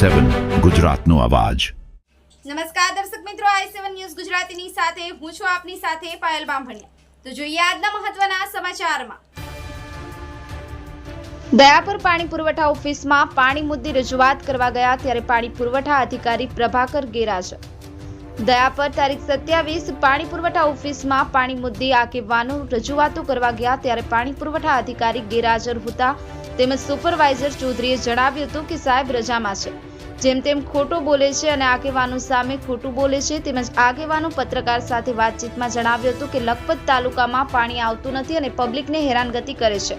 સેવન ગુજરાતનો અવાજ. નમસ્કાર દર્શક મિત્રો આઈ સેવન ન્યૂઝ ગુજરાતીની સાથે હું છું આપની સાથે પાયલ બામભણિયા. તો જોઈએ આજના મહત્વના સમાચારમાં. દયાપુર પાણી પુરવઠા ઓફિસમાં પાણી મુદ્દે રજૂઆત કરવા ગયા ત્યારે પાણી પુરવઠા અધિકારી પ્રભાકર ગેરાજ દયાપર તારીખ સત્યાવીસ પાણી પુરવઠા ઓફિસમાં પાણી મુદ્દે આગેવાનો રજૂઆતો કરવા ગયા ત્યારે પાણી પુરવઠા અધિકારી ગેરહાજર હતા. તેમજ સુપરવાઇઝર ચૌધરીએ જણાવ્યું હતું કે સાહેબ રજામાં છે. જેમ તેમ ખોટું બોલે છે અને આગેવાનો સામે ખોટું બોલે છે, તેમજ આગેવાનો પત્રકાર સાથે વાતચીતમાં જણાવ્યું હતું કે લખપત તાલુકામાં પાણી આવતું નથી અને પબ્લિકને હેરાનગતિ કરે છે.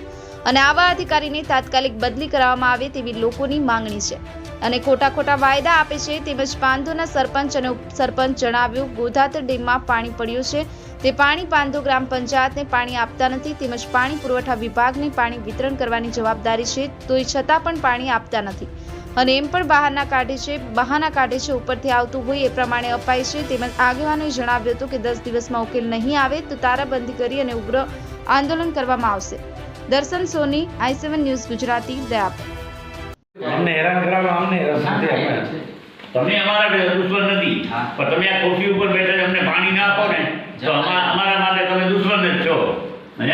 અને આવા અધિકારીની તાત્કાલિક બદલી કરવામાં આવે તેવી લોકોની માંગણી છે. અને ખોટા ખોટા વાયદા આપે છે, તેમજ પાંધોના સરપંચ અને ઉપસરપંચ જણાવ્યું ગોધાતર ડેમમાં પાણી પડ્યું છે. તે પાણી પાંધો ગ્રામ પંચાયતને પાણી આપતા નથી, તેમજ પાણી પુરવઠા વિભાગને પાણી વિતરણ કરવાની જવાબદારી છે, તોય છતાં પણ પાણી આપતા નથી. અને એમ પણ બહારના કાઢે છે બહાના કાઢે છે ઉપરથી આવતું હોય એ પ્રમાણે અપાય છે. તેમજ આગેવાનોએ જણાવ્યું હતું કે દસ દિવસમાં ઉકેલ નહીં આવે તો તારાબંધી કરી અને ઉગ્ર આંદોલન કરવામાં આવશે. Darshan Soni I seven news Gujarati Dayapar. અમને હેરાન કરાવવા અમને રસ તમે અમારા દુશ્મન નથી પણ તમે આ કોફી ઉપર બેઠા છો, અમને પાણી ના આપો ને તો અમારા માટે તમે દુશ્મન જ છો. જ.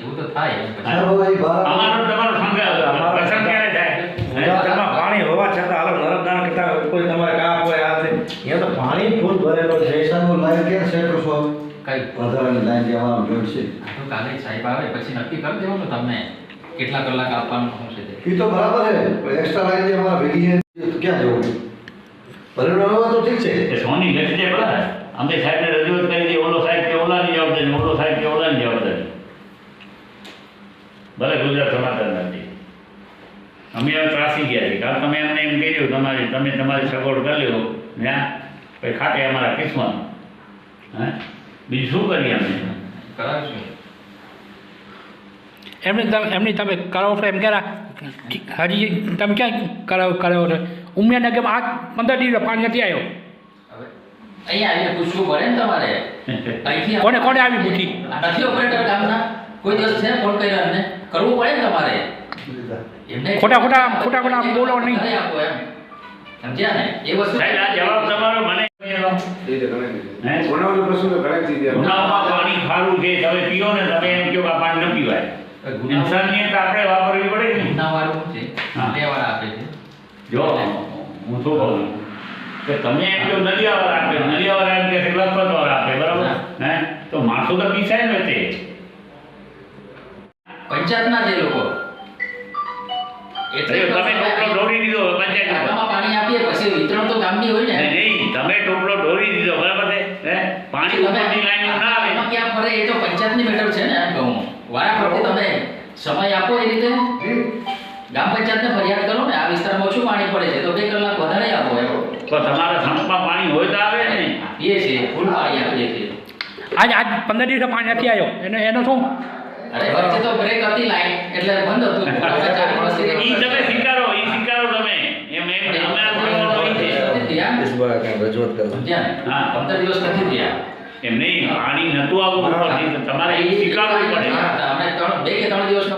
એવું તો થાય એમ પછી. અમારો તમારો સંગ પસંદ ક્યારે થાય હે? ગુજરાતમાં પાણી હોવા છતાં હાલો નર્મદાના કરતા કોઈ તમારે કાપ હોય આ તે અહીંયા તો પાણી ફૂલ ભરેલો છે. જયસાનું લાઈન ક્યાં સેટ છો કઈ? વધારાની લાઈન જે અમારા જોઈ છે. આ તો કાલે સાહેબ આવે પછી નક્કી કરી દેવાનું તમને. કેટલા કલાક આપવાનું શું છે એ તો બરાબર છે પણ એક્સ્ટ્રા લાઈન જે અમારા ભેગી છે તો ક્યાં જવું ભરેલો હોય તો ઠીક છે. એ સોની ઘટી જાય બરાબર? અમે સાહેબને રજૂઆત કરી દઈએ ઓલો સાહેબ કે ઓલા નહીં જવાબ જવાબદારી ઓલો સાહેબ કે ઓલા નહીં જવાબ જવાબદારી. ભલે ગુજરાત સમાચાર નથી. અમે હવે ત્રાસી ગયા છીએ. કારણ તમે એમને એમ કહી દો તમારી તમે તમારી સગવડ કરી લો. ત્યાં પછી ખાટે અમારા કિસ્મત હે? બીજું શું કરીએ અમે? કરાવશું. એમની તમે એમની તમે કરાવો છો એમ ક્યારે? હજી તમે ક્યાં કરાવ કરાવો છો? ઉમિયાનગરમાં આ પંદર દિવસ પાણી નથી આવ્યો? અહીંયા આવીને પૂછવું પડે ને તમારે. અહીંથી કોને કોને આવી પૂછી? નથી ઓપરેટર કામના. કોઈ દિવસ છે ફોન કર્યો એમને? કરવું પડે ને તમારે. એમને ખોટા ખોટા ખોટા ખોટા બોલો નહીં. સમજ્યા ને? એ વસ્તુ જવાબ તમારો મને પાણી ખારું છે તમે પીઓ ને તમે એમ કહો કે પાણી ન પીવાય. ઇન્સાનિયત આપણે વાપરવી પડે કે નહીં? છે. હા. આપે છે. જો હું શું કહું કે તમે એમ કહો નદીયાવાળા આપે નદીયાવાળા એમ કે છે આપે બરાબર? હે. તો માણસો તો પીસાય ને તે. પંચાયતના જે લોકો. એટલે તમે દીધો પંચાયત પાણી આપીએ પછી વિતરણ તો ગામની હોય ને. તમે ટોપલો ઢોળી દીધો બરાબર છે? હે? પાણી ઉપરની લાઈન ના આવે. એમાં ક્યાં ફરે એ તો પંચાયતની મેટર છે ને એમ કહું વારાફરતી તમે સમય આપો એ રીતે ગામ પંચાયતને ફરિયાદ કરો ને આ વિસ્તારમાં ઓછું પાણી પડે છે તો બે કલાક વધારે આપો એવો તો તમારા સંપમાં પાણી હોય તો આવે ને. આપીએ છીએ ફૂલ પાણી આપીએ છીએ. આજ આજ પંદર દિવસ પાણી નથી આવ્યો. એનો એનો શું? અરે વચ્ચે તો બ્રેક હતી લાઈન એટલે બંધ હતું હવે ચાલુ વસ્તુ ઈ તમે સ્વીકારો ઈ સ્વીકારો તમે એમ એમ અમે આ બોલવાનું ઈ છે નથી થયા કરો સમજ્યા હા. પંદર દિવસ નથી થયા. એમ નહીં પાણી નતું આવવું તમારે એ સ્વીકારવું પડે. અમે ત્રણ બે કે ત્રણ દિવસનો